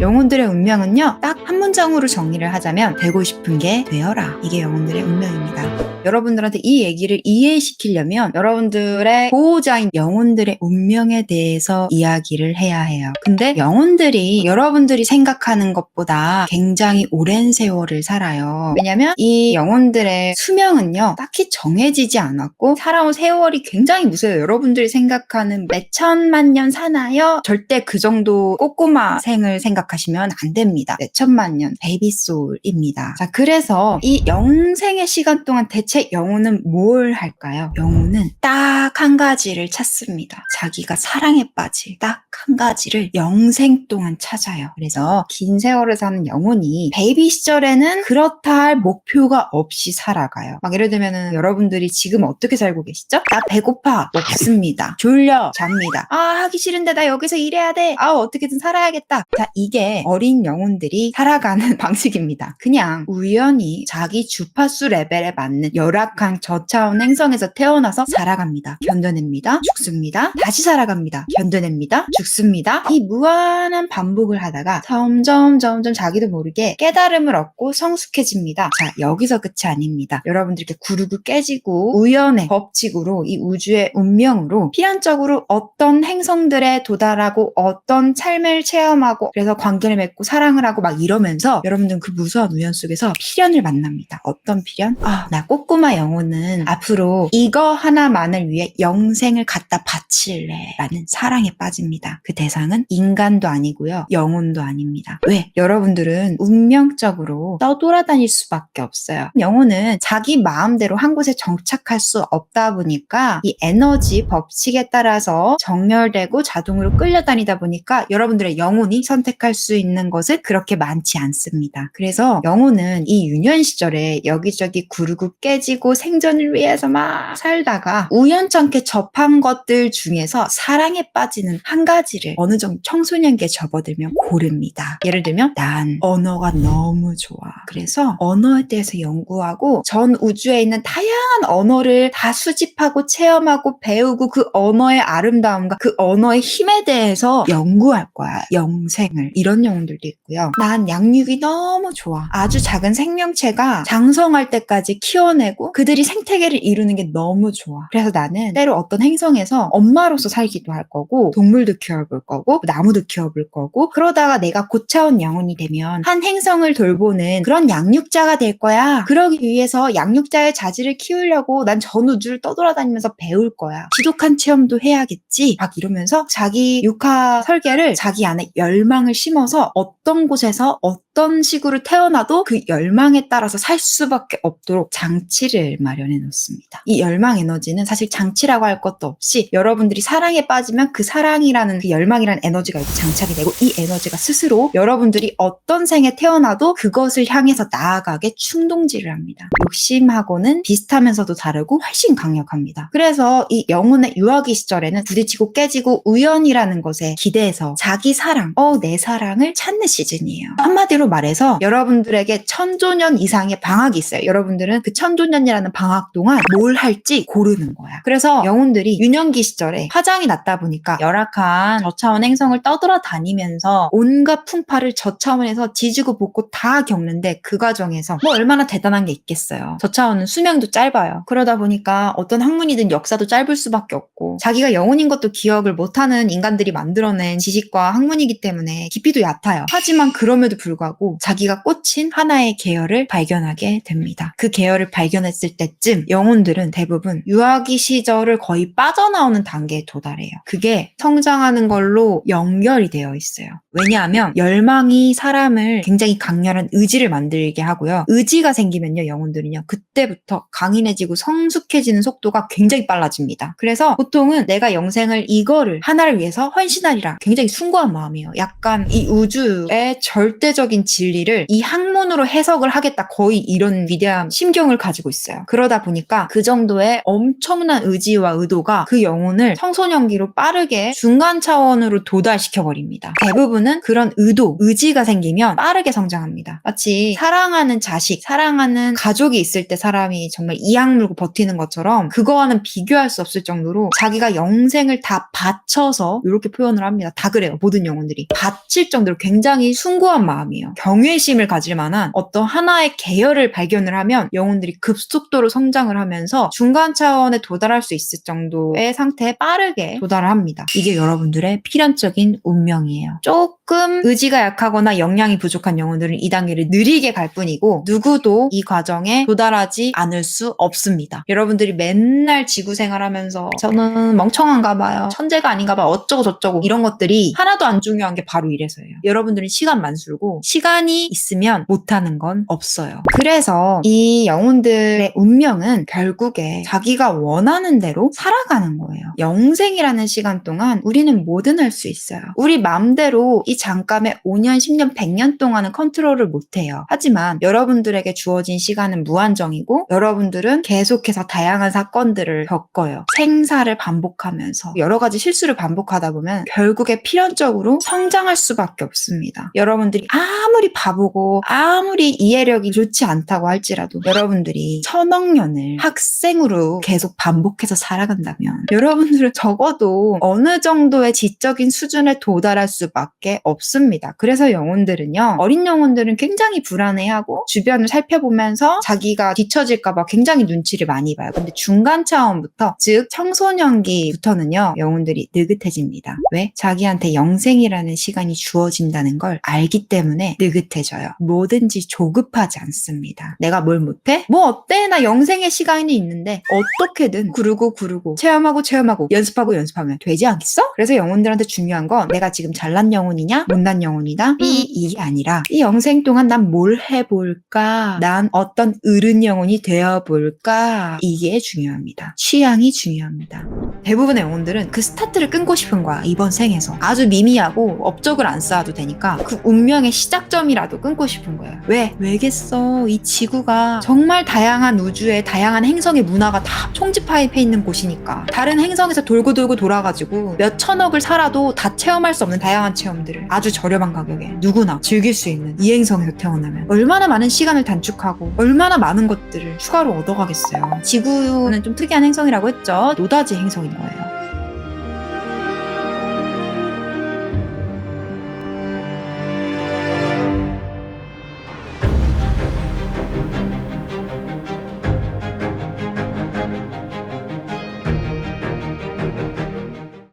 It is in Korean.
영혼들의 운명은요, 딱 한 문장으로 정리를 하자면 되고 싶은 게 되어라. 이게 영혼들의 운명입니다. 여러분들한테 이 얘기를 이해시키려면 여러분들의 보호자인 영혼들의 운명에 대해서 이야기를 해야 해요. 근데 영혼들이 여러분들이 생각하는 것보다 굉장히 오랜 세월을 살아요. 왜냐면 이 영혼들의 수명은요, 딱히 정해지지 않았고 살아온 세월이 굉장히 무서워요. 여러분들이 생각하는 몇 천만 년 사나요? 절대 그 정도 꼬꼬마 생을 생각 하시면 안 됩니다. 몇 천만 년 베이비 소울입니다. 자, 그래서 이 영생의 시간 동안 대체 영혼은 뭘 할까요? 영혼은 딱 한 가지를 찾습니다. 자기가 사랑에 빠질 딱 한 가지를 영생 동안 찾아요. 그래서 긴 세월을 사는 영혼이 베이비 시절에는 그렇다 할 목표가 없이 살아가요. 막 예를 들면은 여러분들이 지금 어떻게 살고 계시죠? 나 배고파. 없습니다. 졸려. 잡니다. 아, 하기 싫은데 나 여기서 일해야 돼. 아, 어떻게든 살아야겠다. 자, 이게 어린 영혼들이 살아가는 방식입니다. 그냥 우연히 자기 주파수 레벨에 맞는 열악한 저차원 행성에서 태어나서 살아갑니다. 견뎌냅니다. 죽습니다. 다시 살아갑니다. 견뎌냅니다. 죽습니다. 이 무한한 반복을 하다가 점점 점점 자기도 모르게 깨달음을 얻고 성숙해집니다. 자, 여기서 끝이 아닙니다. 여러분들 이렇게 구르고 깨지고 우연의 법칙으로 이 우주의 운명으로 필연적으로 어떤 행성들에 도달하고 어떤 삶을 체험하고 그래서 관계를 맺고 사랑을 하고 막 이러면서 여러분들은 그 무수한 우연 속에서 필연을 만납니다. 어떤 필연? 아, 나 꼬꼬마 영혼은 앞으로 이거 하나만을 위해 영생을 갖다 바칠래 라는 사랑에 빠집니다. 그 대상은 인간도 아니고요. 영혼도 아닙니다. 왜? 여러분들은 운명적으로 떠돌아다닐 수밖에 없어요. 영혼은 자기 마음대로 한 곳에 정착할 수 없다 보니까 이 에너지 법칙에 따라서 정렬되고 자동으로 끌려다니다 보니까 여러분들의 영혼이 선택할 수 있는 것은 그렇게 많지 않습니다. 그래서 영혼은 이 유년 시절에 여기저기 구르고 깨지고 생존을 위해서 막 살다가 우연찮게 접한 것들 중에서 사랑에 빠지는 한 가지를 어느 정도 청소년기에 접어들면 고릅니다. 예를 들면 난 언어가 너무 좋아. 그래서 언어에 대해서 연구하고 전 우주에 있는 다양한 언어를 다 수집하고 체험하고 배우고 그 언어의 아름다움과 그 언어의 힘에 대해서 연구할 거야. 영생을. 이런 영혼들도 있고요. 난 양육이 너무 좋아. 아주 작은 생명체가 장성할 때까지 키워내고 그들이 생태계를 이루는 게 너무 좋아. 그래서 나는 때로 어떤 행성에서 엄마로서 살기도 할 거고 동물도 키워볼 거고 나무도 키워볼 거고 그러다가 내가 고차원 영혼이 되면 한 행성을 돌보는 그런 양육자가 될 거야. 그러기 위해서 양육자의 자질을 키우려고 난 전 우주를 떠돌아다니면서 배울 거야. 지독한 체험도 해야겠지. 막 이러면서 자기 육하 설계를 자기 안에 열망을 심 어서 어떤 곳에서 어떤 식으로 태어나도 그 열망에 따라서 살 수밖에 없도록 장치를 마련해 놓습니다. 이 열망 에너지는 사실 장치라고 할 것도 없이 여러분들이 사랑에 빠지면 그 사랑이라는 그 열망이라는 에너지가 장착이 되고 이 에너지가 스스로 여러분들이 어떤 생에 태어나도 그것을 향해서 나아가게 충동질을 합니다. 욕심하고는 비슷하면서도 다르고 훨씬 강력합니다. 그래서 이 영혼의 유아기 시절에는 부딪히고 깨지고 우연이라는 것에 기대해서 자기 사랑, 어, 내 사랑을 찾는 시즌이에요. 한마디로 말해서 여러분들에게 천조년 이상의 방학이 있어요. 여러분들은 그 천조년이라는 방학 동안 뭘 할지 고르는 거야. 그래서 영혼들이 유년기 시절에 화장이 났다 보니까 열악한 저차원 행성을 떠돌아 다니면서 온갖 풍파를 저차원에서 지지고 볶고 다 겪는데 그 과정에서 뭐 얼마나 대단한 게 있겠어요. 저차원은 수명도 짧아요. 그러다 보니까 어떤 학문이든 역사도 짧을 수밖에 없고 자기가 영혼인 것도 기억을 못하는 인간들이 만들어낸 지식과 학문이기 때문에 깊이도 얕아요. 하지만 그럼에도 불구하고 자기가 꽂힌 하나의 계열을 발견하게 됩니다. 그 계열을 발견했을 때쯤 영혼들은 대부분 유아기 시절을 거의 빠져나오는 단계에 도달해요. 그게 성장하는 걸로 연결이 되어 있어요. 왜냐하면 열망이 사람을 굉장히 강렬한 의지를 만들게 하고요. 의지가 생기면요, 영혼들은요, 그때부터 강인해지고 성숙해지는 속도가 굉장히 빨라집니다. 그래서 보통은 내가 영생을 이거를 하나를 위해서 헌신하리라 굉장히 숭고한 마음이에요. 약간 이 우주의 절대적인 세계적인 진리를 이 학문으로 해석을 하겠다 거의 이런 위대한 심경을 가지고 있어요. 그러다 보니까 그 정도의 엄청난 의지와 의도가 그 영혼을 청소년기로 빠르게 중간 차원으로 도달시켜 버립니다. 대부분은 그런 의도, 의지가 생기면 빠르게 성장합니다. 마치 사랑하는 자식, 사랑하는 가족이 있을 때 사람이 정말 이악 물고 버티는 것처럼 그거와는 비교할 수 없을 정도로 자기가 영생을 다 바쳐서 이렇게 표현을 합니다. 다 그래요. 모든 영혼들이. 바칠 정도로 굉장히 숭고한 마음이에요. 경외심을 가질 만한 어떤 하나의 계열을 발견을 하면 영혼들이 급속도로 성장을 하면서 중간 차원에 도달할 수 있을 정도의 상태에 빠르게 도달을 합니다. 이게 여러분들의 필연적인 운명이에요. 조금 의지가 약하거나 역량이 부족한 영혼들은 이 단계를 느리게 갈 뿐이고 누구도 이 과정에 도달하지 않을 수 없습니다. 여러분들이 맨날 지구 생활하면서 저는 멍청한가 봐요. 천재가 아닌가 봐. 어쩌고 저쩌고 이런 것들이 하나도 안 중요한 게 바로 이래서예요. 여러분들은 시간 만술고 시간 이 있으면 못하는 건 없어요. 그래서 이 영혼들의 운명은 결국에 자기가 원하는 대로 살아가는 거예요. 영생이라는 시간 동안 우리는 뭐든 할 수 있어요. 우리 마음대로 이 잠깐의 5년, 10년, 100년 동안은 컨트롤을 못해요. 하지만 여러분들에게 주어진 시간은 무한정이고 여러분들은 계속해서 다양한 사건들을 겪어요. 생사를 반복하면서 여러 가지 실수를 반복하다 보면 결국에 필연적으로 성장할 수밖에 없습니다. 여러분들이 아무 리 바보고 아무리 이해력이 좋지 않다고 할지라도 여러분들이 천억 년을 학생으로 계속 반복해서 살아간다면 여러분들은 적어도 어느 정도의 지적인 수준에 도달할 수밖에 없습니다. 그래서 영혼들은요, 어린 영혼들은 굉장히 불안해하고 주변을 살펴보면서 자기가 뒤처질까봐 굉장히 눈치를 많이 봐요. 근데 중간 차원부터, 즉 청소년기부터는요, 영혼들이 느긋해집니다. 왜? 자기한테 영생이라는 시간이 주어진다는 걸 알기 때문에 느긋해져요. 뭐든지 조급하지 않습니다. 내가 뭘 못해? 뭐 어때? 나 영생의 시간이 있는데 어떻게든 구르고 구르고 체험하고 체험하고 연습하고 연습하면 되지 않겠어? 그래서 영혼들한테 중요한 건 내가 지금 잘난 영혼이냐 못난 영혼이다 이 이게 아니라 이 영생 동안 난 뭘 해볼까 난 어떤 어른 영혼이 되어볼까 이게 중요합니다 취향이 중요합니다 대부분의 영혼들은 그 스타트를 끊고 싶은 거야 이번 생에서 아주 미미하고 업적을 안 쌓아도 되니까 그 운명의 시작 점이라도 끊고 싶은 거예요. 왜? 왜겠어? 이 지구가 정말 다양한 우주의 다양한 행성의 문화가 다 총집합해 있는 곳이니까. 다른 행성에서 돌고 돌고 돌아가지고 몇 천억을 살아도 다 체험할 수 없는 다양한 체험들을 아주 저렴한 가격에 누구나 즐길 수 있는 이 행성에서 태어나면 얼마나 많은 시간을 단축하고 얼마나 많은 것들을 추가로 얻어가겠어요. 지구는 좀 특이한 행성이라고 했죠? 노다지 행성인 거예요